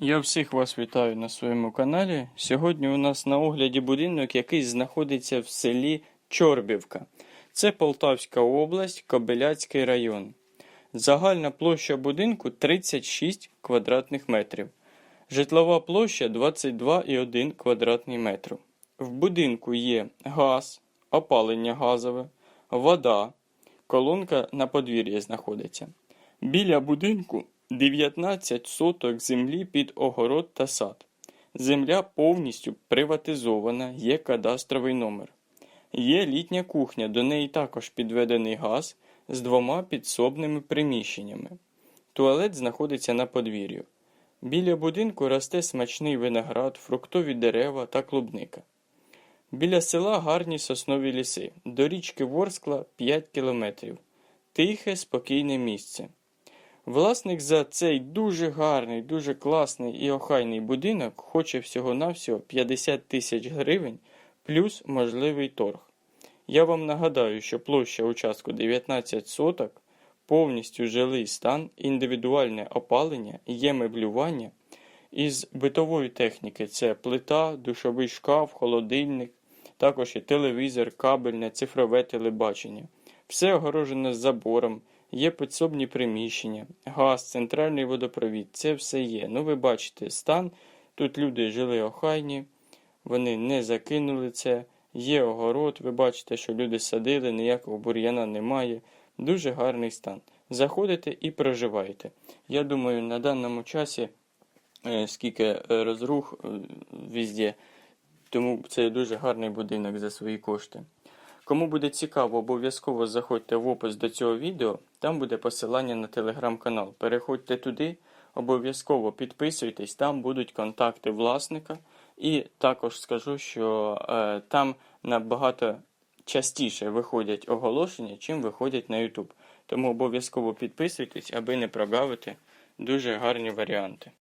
Я всіх вас вітаю на своєму каналі. Сьогодні у нас на огляді будинок, який знаходиться в селі Чорбівка. Це Полтавська область, Кобиляцький район. Загальна площа будинку 36 квадратних метрів. Житлова площа 22,1 квадратний метр. В будинку є газ, опалення газове, вода, колонка на подвір'ї знаходиться. Біля будинку 19 соток землі під огород та сад. Земля повністю приватизована, є кадастровий номер. Є літня кухня, до неї також підведений газ з двома підсобними приміщеннями. Туалет знаходиться на подвір'ю. Біля будинку росте смачний виноград, фруктові дерева та клубника. Біля села гарні соснові ліси. До річки Ворскла 5 кілометрів. Тихе, спокійне місце. Власник за цей дуже гарний, дуже класний і охайний будинок хоче всього-навсього 50 тисяч гривень плюс можливий торг. Я вам нагадаю, що площа участку 19 соток, повністю жилий стан, індивідуальне опалення, є меблювання. Із битової техніки це плита, душовий шкаф, холодильник, також і телевізор, кабельне, цифрове телебачення. Все огорожено забором, є підсобні приміщення, газ, центральний водопровід, це все є. Ну, ви бачите стан. Тут люди жили охайні, вони не закинули це. Є огород, ви бачите, що люди садили, ніякого бур'яна немає. Дуже гарний стан. Заходите і проживаєте. Я думаю, на даному часі, е, скільки е, розрух е, везде, тому це дуже гарний будинок за свої кошти. Кому буде цікаво, обов'язково заходьте в опис до цього відео, там буде посилання на телеграм-канал. Переходьте туди, обов'язково підписуйтесь, там будуть контакти власника. І також скажу, що е, там набагато частіше виходять оголошення, чим виходять на YouTube. Тому обов'язково підписуйтесь, аби не прогавити дуже гарні варіанти.